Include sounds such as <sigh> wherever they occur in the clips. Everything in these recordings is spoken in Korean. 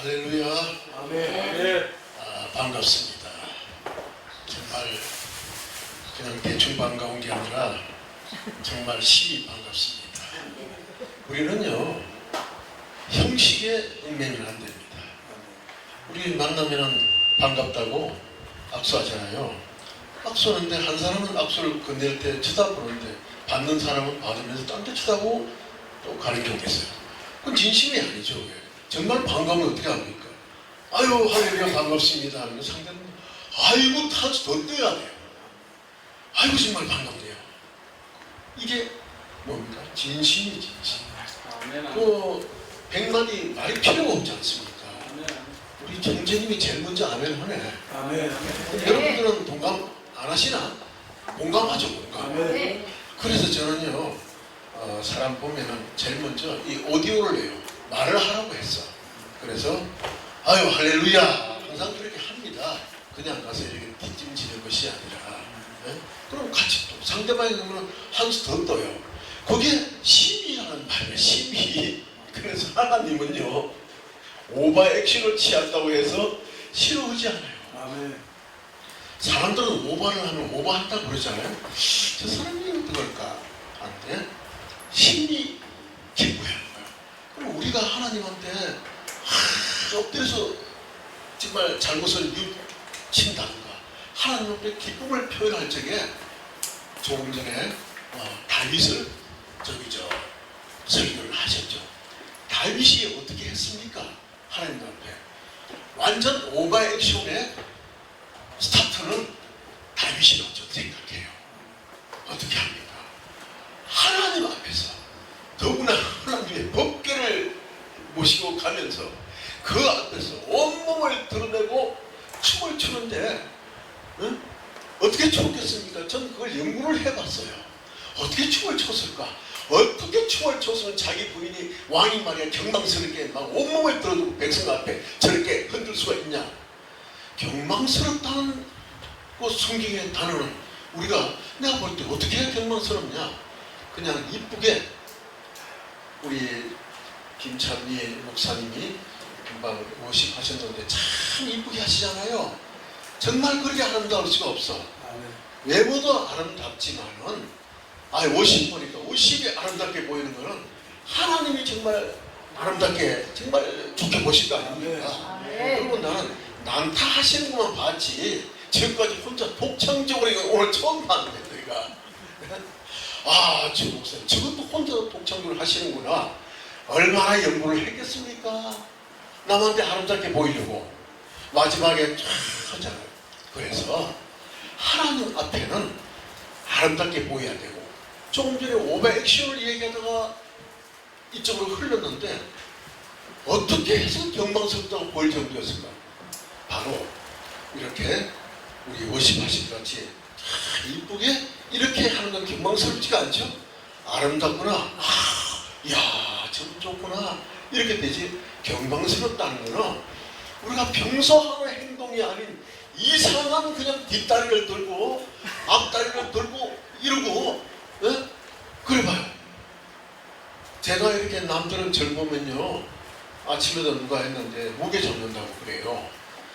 할렐루야. 아멘. 아, 반갑습니다. 정말 그냥 대충 반가운 게 아니라 정말 심히 반갑습니다. 우리는요 형식에 얽매이면 안 됩니다. 우리 만나면은 반갑다고 악수하잖아요. 악수하는데 한 사람은 악수를 건넬 때 쳐다보는데 받는 사람은 받으면서 딴 데 쳐다보고 또 가는 경우가 있어요. 그건 진심이 아니죠. 왜? 정말 반가우면 어떻게 합니까? 아유 할렐루야 반갑습니다 하면 상대는 아이고 타지 더 떼야 돼요. 아이고 정말 반갑네요. 이게 뭡니까? 진심이 진심. 그 백만이 말이 필요가 없지 않습니까? 우리 정재님이 제일 먼저 아멘 하네. 아멘. 여러분들은 동감 안 하시나? 공감하죠 공감. 아멘. 네. 그래서 저는요 어, 사람 보면은 제일 먼저 이 오디오를 내요 말을 하라고 그래서 아유 할렐루야 항상 그렇게 합니다 그냥 가서 이렇게 뒷짐지는 것이 아니라 예? 그럼 같이 또 상대방이 그러면 한수 더 떠요 그게 심의라는 말이에요 심의 <laughs> 그래서 하나님은요 오버 액션을 취한다고 해서 싫어하지 않아요 아멘. 사람들은 오버를 하면 오버한다고 그러잖아요. 저 사람이 어떨까? 한데 심히 기뻐하는 거예요. 그럼 우리가 하나님한테 하, 엎드려서 정말 잘못을 뉘친다든가 하나님한테 기쁨을 표현할 적에 조금 전에 어, 다윗을 저기 저 설교를 하셨죠. 다윗이 어떻게 했습니까? 하나님 앞에 완전 오버 액션에 스타트는 다윗이라고 저는 생각해요. 어떻게 합니까? 하나님 앞에서 더구나 하나님의 법궤를 모시고 가면서 그 앞에서 온몸을 드러내고 춤을 추는데 응? 어떻게 췄겠습니까? 전 그걸 연구를 해봤어요. 어떻게 춤을 췄을까? 어떻게 춤을 췄으면 자기 부인이 왕이 말이야 경망스럽게 막 온몸을 들어두고 백성 앞에 저렇게 흔들 수가 있냐? 경망스럽다는 그 성경의 단어는 우리가 내가 볼 때 어떻게 해야 경망스럽냐? 그냥 이쁘게 우리 김찬미 목사님이 금방 모십하셨는데 참 이쁘게 하시잖아요. 정말 그렇게 아름다울 수가 없어. 아멘. 외모도 아름답지만은 아 옷이 보니까 옷이 아름답게 보이는 거는 하나님이 정말 아름답게 정말 좋게 보신 거 아닙니까? 네. 그리고 나는 난타 하시는 것만 봤지 지금까지 혼자 독창적으로 이거 오늘 처음 봤는데 내가. 아저 목사님 저것도 혼자 독창적으로 하시는구나. 얼마나 연구를 했겠습니까? 남한테 아름답게 보이려고. 마지막에 쫙 하잖아요. 그래서 하나님 앞에는 아름답게 보여야 되고 조금 전에 오버 액션을 얘기하다가 이쪽으로 흘렀는데 어떻게 해서 경망스럽다고 보일 정도였을까? 바로 이렇게 우리 워십하신 같이 참 이쁘게 이렇게 하는 건 경망스럽지가 않죠? 아름답구나. 아, 야, 참 좋구나. 이렇게 되지. 경망스럽다는 거는 우리가 평소 하는 행동이 아닌 이상한 그냥 뒷다리를 들고 앞다리를 들고 이러고 예? 그래 봐요. 제가 이렇게 남들은 절 보면요 아침에도 누가 했는데 무게 잡는다고 그래요.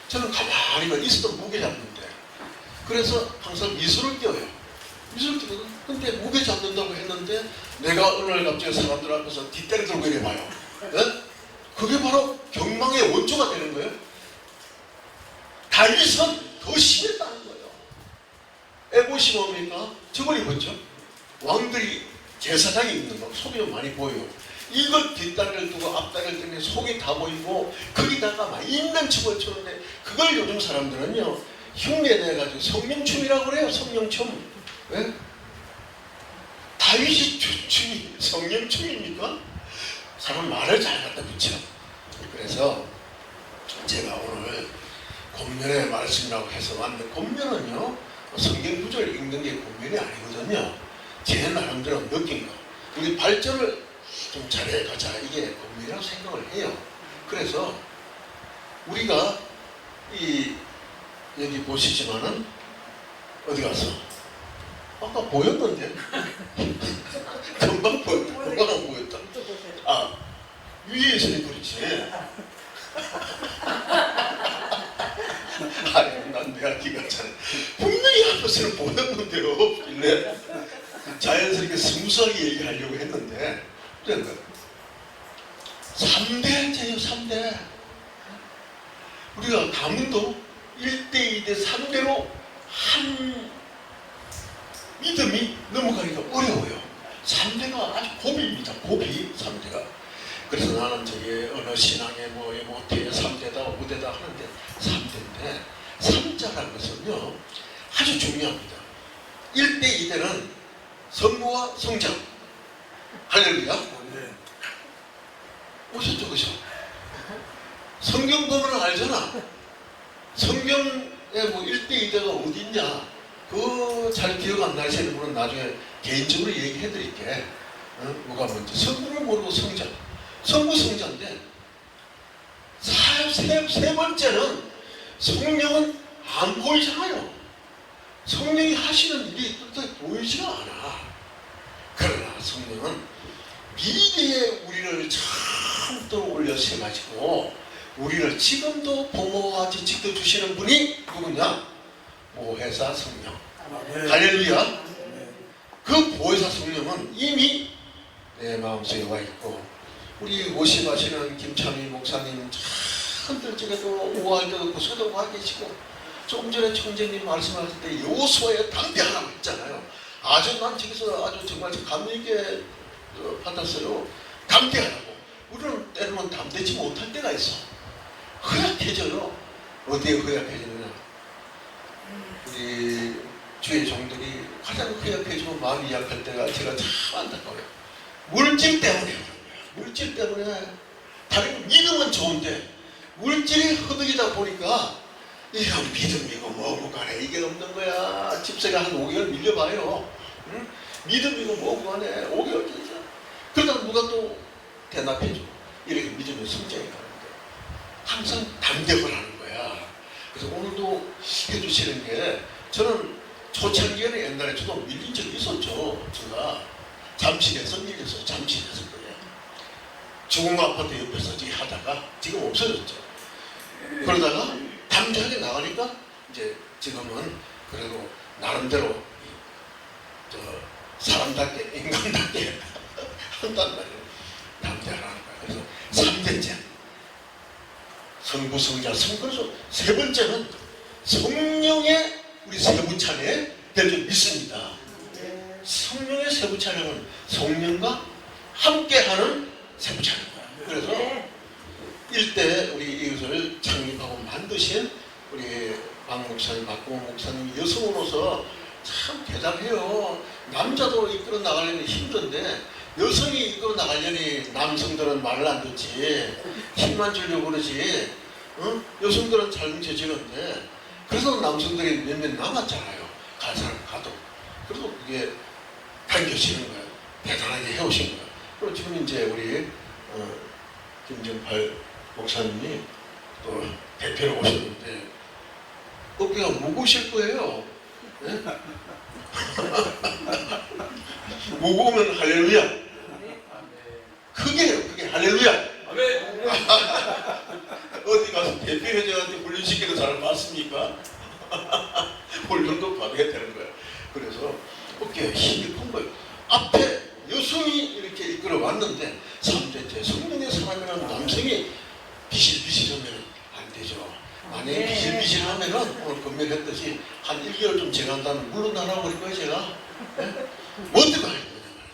저는 가만히만 있어도 무게 잡는데 그래서 항상 미술을 띄어요. 미술을 띄거든. 근데 무게 잡는다고 했는데 내가 오늘 갑자기 사람들 앞에서 뒷다리 들고 이래 봐요. 예? 그게 바로 경망의 원조가 되는 거예요. 다윗은 더 심했다는 거예요. 에봇이 뭡니까? 저걸 입었죠. 왕들이 제사장이 입는 거 속이 많이 보여요. 이걸 뒷다리를 두고 앞다리를 두면 속이 다 보이고 거기다가 막 있는 춤을 추는데 그걸 요즘 사람들은요 흉내내가지고 성령춤이라고 그래요 성령춤 왜? 다윗이 춤- 춤이 성령춤입니까? 사람 말을 잘 갖다 붙여 그래서 제가 오늘 곤면의 말씀이라고 해서 왔는데 곤면은요 성경 구절을 읽는 게 곤면이 아니거든요 제 나름대로 느낀 거. 우리 발전을 좀 잘해 가자. 이게 곤면이라고 생각을 해요. 그래서 우리가 이 여기 보시지만은 어디 가서? 아까 보였는데? <laughs> 금방 보였다 금방 안 보였다 아 위에 있으니 그렇지 내가 기가 차네. 분명히 앞에서는 보였는데요. 없길래 자연스럽게 스무스하게 얘기하려고 했는데 그런 거예요. 3대째요 3대. 우리가 가문도 1대, 2대, 3대로 한 믿음이 넘어가기가 어려워요. 3대가 아주 고비입니다. 고비 3대가. 그래서 나는 저기 어느 신앙의 뭐 모태 3대다 5대다 하는데 3대인데 3자라는 것은요 아주 중요합니다. 1대 2대는 성부와 성장 할렐루야 오셨죠 그죠? 성경 보면 알잖아. 성경에 뭐 1대 2대가 어디 있냐? 그잘 기억 안 나시는 분은 나중에 개인적으로 얘기해 드릴게. 어? 뭐가 먼저 성부를 모르고 성장. 성부 성자인데 사- 세, 세 번째는 성령은 안 보이잖아요. 성령이 하시는 일이 뜻에 보이지가 않아. 그러나 성령은 미래에 우리를 참 떠올려 세가지고 우리를 지금도 부모와 같이 지켜 주시는 분이 누구냐? 보혜사 성령. 할렐루야. 그 보혜사 성령은 이미 내 마음속에 와 있고 우리 모시마시는 김창희 목사님 참 들적에도 우아할 때도 없고 와 계시고 조금 전에 총재님 말씀하실 때 요소에 담대하라고 했잖아요. 아주 난 저기서 아주 정말 감명 있게 어, 받았어요. 담대하라고. 우리는 때로는 담대지 못할 때가 있어. 허약해져요. 어디에 허약해지느냐. 우리 주의 종들이 가장 허약해지고 마음이 약할 때가 제가 참 안타까워요. 물질 때문에. 물질 때문에 다른 믿음은 좋은데 물질이 허덕이다 보니까 이거 믿음이고 뭐고 간에 이게 없는 거야. 집세가 한 5개월 밀려봐요. 응? 믿음이고 뭐고 간에 5개월 진짜. 그러다가 누가 또 대답해줘. 이렇게 믿음의 성장이 가는데 항상 담대을 하는 거야. 그래서 오늘도 해주시는 게 저는 초창기에는 옛날에 저도 밀린 적이 있었죠. 제가 잠실에서 밀려서 잠실에서 그래요. 중흥 아파트 옆에서 지금 하다가 지금 없어졌죠. 그러다가 담대하게 나가니까 이제 지금은 그래도 나름대로 이- 저 사람답게 인간답게 <laughs> 한단 말이에요. 담대하라는 거예요. 그래서 3대째 성부 성자 성 그래서 세 번째는 성령의 우리 세부 찬양 될줄 믿습니다. 성령의 세부 찬양은 성령과 함께하는 세부 찬양이에요. 그래서 일대 우리 이것을 창립하고 만드신 우리 박 목사님, 박봉 목사님 여성으로서 참 대단해요. 남자도 이끌어 나가려니 힘든데 여성이 이끌어 나가려니 남성들은 말을 안 듣지 힘만 주려고 그러지 응? 여성들은 잘 뭉쳐지는데 그래서 남성들이 몇몇 남았잖아요. 갈 사람 가도 그래서 그게 당겨지는 거예요. 대단하게 해오신 거예요. 그리고 지금 이제 우리 어, 김정팔 목사님이 또 대표로 오셨는데 어깨가 무거우실 거예요. 네? <laughs> 무거우면 할렐루야. 크게 해요. 크게 할렐루야. 아멘. <laughs> 어디 가서 대표회장한테 훈련시키는 사람 맞습니까? <laughs> 훈련도 받아야 되는 거야. 그래서 어깨에 힘이 큰 거예요. 앞에 여성이 이렇게 이끌어 왔는데 3대째 성령의 사람이라는 남성이 비실비실하면 안 되죠. 만약에 네. 비실비실하면은 오늘 건면했듯이 한 1개월 좀 지난다면 물러나라고 그럴 거예요 제가. 네? 뭐 어떻게 할 거냐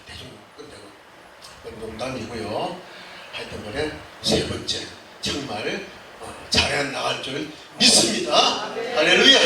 대충 끝내고 농담이고요. 하여튼 간에 세 번째 정말 어, 잘해 나갈 줄 믿습니다. 할렐루야.